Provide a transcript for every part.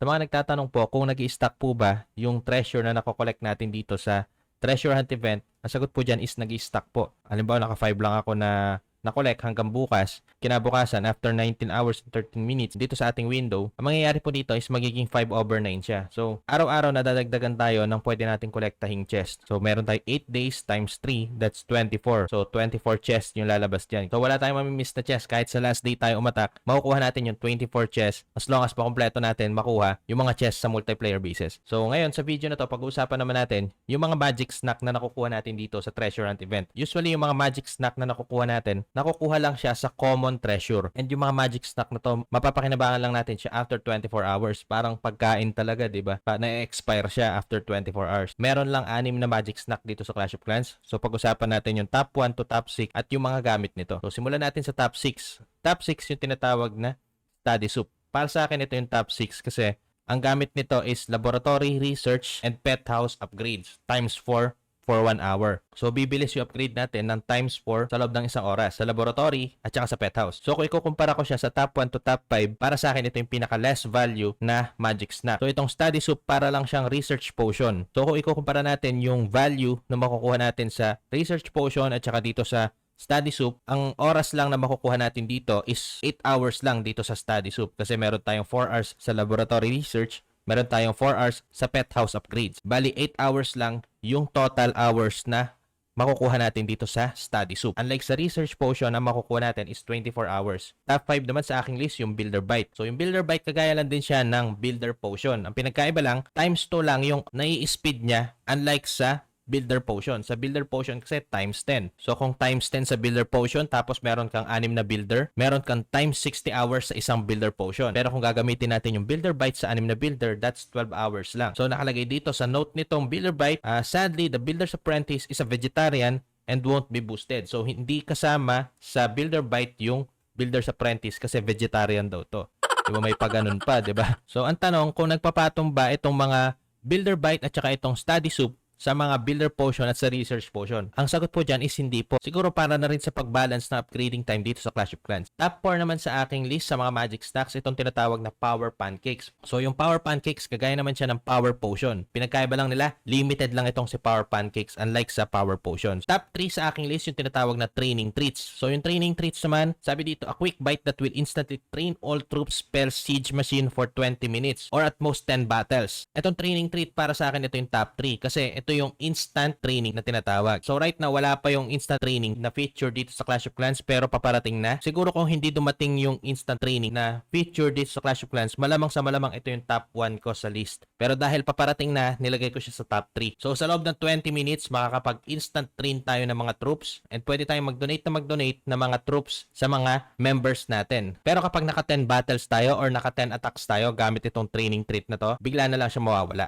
Sa mga nagtatanong po kung nag stock po ba yung treasure na nakokollect natin dito sa treasure hunt event, ang sagot po dyan is nag stock po. Halimbawa, naka 5 lang ako na na-collect hanggang bukas, kinabukasan after 19 hours and 13 minutes dito sa ating window, ang mangyayari po dito is magiging 5 over 9 siya. So, araw-araw nadadagdagan tayo ng pwede nating kolektahing chest. So, meron tayo 8 days times 3, that's 24. So, 24 chest yung lalabas dyan. So, wala tayong mamimiss na chest. Kahit sa last day tayo umatak, makukuha natin yung 24 chest as long as makompleto natin makuha yung mga chest sa multiplayer basis. So, ngayon sa video na to, pag-uusapan naman natin yung mga magic snack na nakukuha natin dito sa treasure hunt event. Usually, yung mga magic snack na nakukuha natin, nakukuha lang siya sa common treasure. And yung mga magic snack na to, mapapakinabangan lang natin siya after 24 hours. Parang pagkain talaga, di ba? Pa, na-expire siya after 24 hours. Meron lang anim na magic snack dito sa Clash of Clans. So pag-usapan natin yung top 1 to top 6 at yung mga gamit nito. So simulan natin sa top 6. Top 6 yung tinatawag na study soup. Para sa akin ito yung top 6 kasi ang gamit nito is laboratory research and pet house upgrades times 4 for 1 hour. So, bibilis yung upgrade natin ng times 4 sa loob ng isang oras sa laboratory at saka sa pet house. So, kung ikukumpara ko siya sa top 1 to top 5, para sa akin ito yung pinaka less value na magic snack. So, itong study soup para lang siyang research potion. So, kung ikukumpara natin yung value na makukuha natin sa research potion at saka dito sa study soup, ang oras lang na makukuha natin dito is 8 hours lang dito sa study soup kasi meron tayong 4 hours sa laboratory research meron tayong 4 hours sa pet house upgrades. Bali, 8 hours lang yung total hours na makukuha natin dito sa study soup. Unlike sa research potion, ang makukuha natin is 24 hours. Top 5 naman sa aking list yung builder bite. So yung builder bite kagaya lang din siya ng builder potion. Ang pinagkaiba lang, times 2 lang yung nai-speed niya unlike sa builder potion. Sa builder potion kasi times 10. So kung times 10 sa builder potion tapos meron kang anim na builder, meron kang times 60 hours sa isang builder potion. Pero kung gagamitin natin yung builder bite sa anim na builder, that's 12 hours lang. So nakalagay dito sa note nitong builder bite, uh, sadly the builder's apprentice is a vegetarian and won't be boosted. So hindi kasama sa builder bite yung builder's apprentice kasi vegetarian daw to. Di ba may paganon pa, di ba? So ang tanong kung nagpapatong ba itong mga builder bite at saka itong study soup sa mga builder potion at sa research potion? Ang sagot po dyan is hindi po. Siguro para na rin sa pag-balance na upgrading time dito sa Clash of Clans. Top 4 naman sa aking list sa mga magic stacks, itong tinatawag na power pancakes. So yung power pancakes, kagaya naman siya ng power potion. Pinagkaiba lang nila, limited lang itong si power pancakes unlike sa power potions. Top 3 sa aking list yung tinatawag na training treats. So yung training treats naman, sabi dito, a quick bite that will instantly train all troops spell siege machine for 20 minutes or at most 10 battles. Itong training treat para sa akin ito yung top 3 kasi ito ito yung instant training na tinatawag. So right now, wala pa yung instant training na feature dito sa Clash of Clans pero paparating na. Siguro kung hindi dumating yung instant training na feature dito sa Clash of Clans, malamang sa malamang ito yung top 1 ko sa list. Pero dahil paparating na, nilagay ko siya sa top 3. So sa loob ng 20 minutes, makakapag-instant train tayo ng mga troops and pwede tayong mag-donate na mag-donate ng mga troops sa mga members natin. Pero kapag naka 10 battles tayo or naka 10 attacks tayo gamit itong training treat na to, bigla na lang siya mawawala.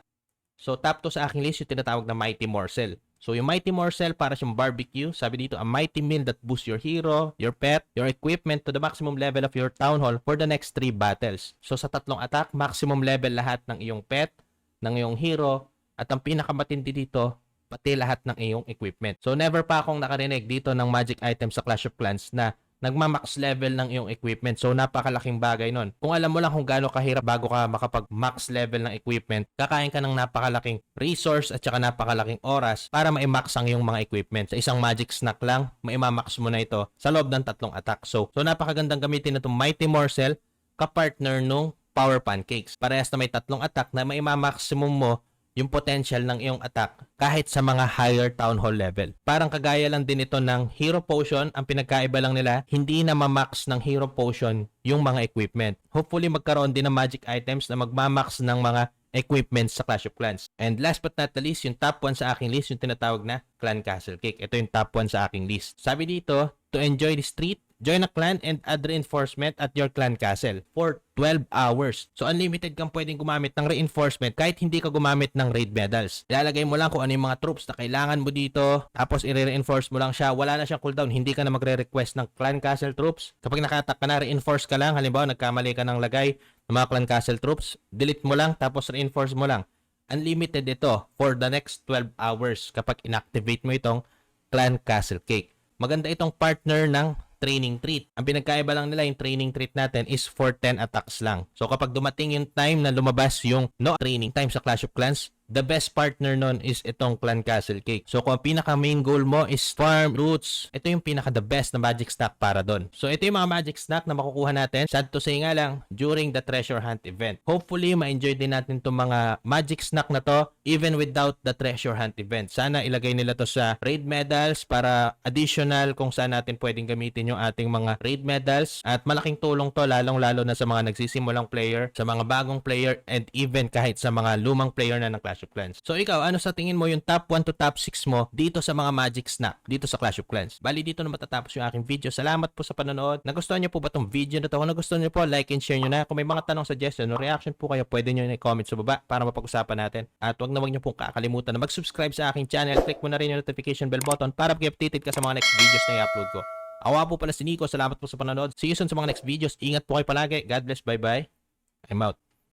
So top 2 sa aking list yung tinatawag na Mighty Morsel. So yung Mighty Morsel para siyang barbecue, sabi dito, a mighty meal that boosts your hero, your pet, your equipment to the maximum level of your town hall for the next 3 battles. So sa tatlong attack, maximum level lahat ng iyong pet, ng iyong hero, at ang pinakamatindi dito, pati lahat ng iyong equipment. So never pa akong nakarinig dito ng magic item sa Clash of Clans na nagma-max level ng iyong equipment. So, napakalaking bagay nun. Kung alam mo lang kung gaano kahirap bago ka makapag-max level ng equipment, kakain ka ng napakalaking resource at saka napakalaking oras para ma-max ang iyong mga equipment. Sa isang magic snack lang, ma-max mo na ito sa loob ng tatlong attack. So, so napakagandang gamitin na itong Mighty Morsel kapartner nung Power Pancakes. Parehas na may tatlong attack na ma-maximum mo yung potential ng iyong attack kahit sa mga higher town hall level. Parang kagaya lang din ito ng hero potion, ang pinagkaiba lang nila, hindi na ma-max ng hero potion yung mga equipment. Hopefully magkaroon din ng magic items na magmamax ng mga equipment sa Clash of Clans. And last but not the least, yung top 1 sa aking list, yung tinatawag na Clan Castle Cake. Ito yung top 1 sa aking list. Sabi dito, to enjoy the street, Join a clan and add reinforcement at your clan castle for 12 hours. So unlimited kang pwedeng gumamit ng reinforcement kahit hindi ka gumamit ng raid medals. Ilalagay mo lang kung ano yung mga troops na kailangan mo dito, tapos i-reinforce mo lang siya. Wala na siyang cooldown. Hindi ka na magre-request ng clan castle troops. Kapag nakatak ka na, reinforce ka lang. Halimbawa, nagkamali ka ng lagay ng mga clan castle troops, delete mo lang, tapos reinforce mo lang. Unlimited ito for the next 12 hours kapag inactivate mo itong clan castle cake. Maganda itong partner ng training treat. Ang pinagkaiba lang nila yung training treat natin is for 10 attacks lang. So kapag dumating yung time na lumabas yung no training time sa Clash of Clans, the best partner nun is itong Clan Castle Cake. So kung ang pinaka main goal mo is farm roots, ito yung pinaka the best na magic snack para doon. So ito yung mga magic snack na makukuha natin. Sad to say nga lang, during the treasure hunt event. Hopefully, ma-enjoy din natin itong mga magic snack na to even without the treasure hunt event. Sana ilagay nila to sa raid medals para additional kung saan natin pwedeng gamitin yung ating mga raid medals. At malaking tulong to lalong-lalo na sa mga nagsisimulang player, sa mga bagong player, and even kahit sa mga lumang player na ng Clash of Clans. So ikaw, ano sa tingin mo yung top 1 to top 6 mo dito sa mga magic snack dito sa Clash of Clans? Bali dito na matatapos yung aking video. Salamat po sa panonood. Nagustuhan niyo po ba tong video na to? Kung nagustuhan niyo po, like and share niyo na. Kung may mga tanong, suggestion, o reaction po kayo, pwede niyo i-comment sa baba para mapag-usapan natin. At wag na wag niyo pong kakalimutan na mag-subscribe sa aking channel. Click mo na rin yung notification bell button para mag-updated ka sa mga next videos na i-upload ko. Awa po pala si Nico. Salamat po sa panonood. See you soon sa mga next videos. Ingat po kayo palagi. God bless. Bye-bye. I'm out.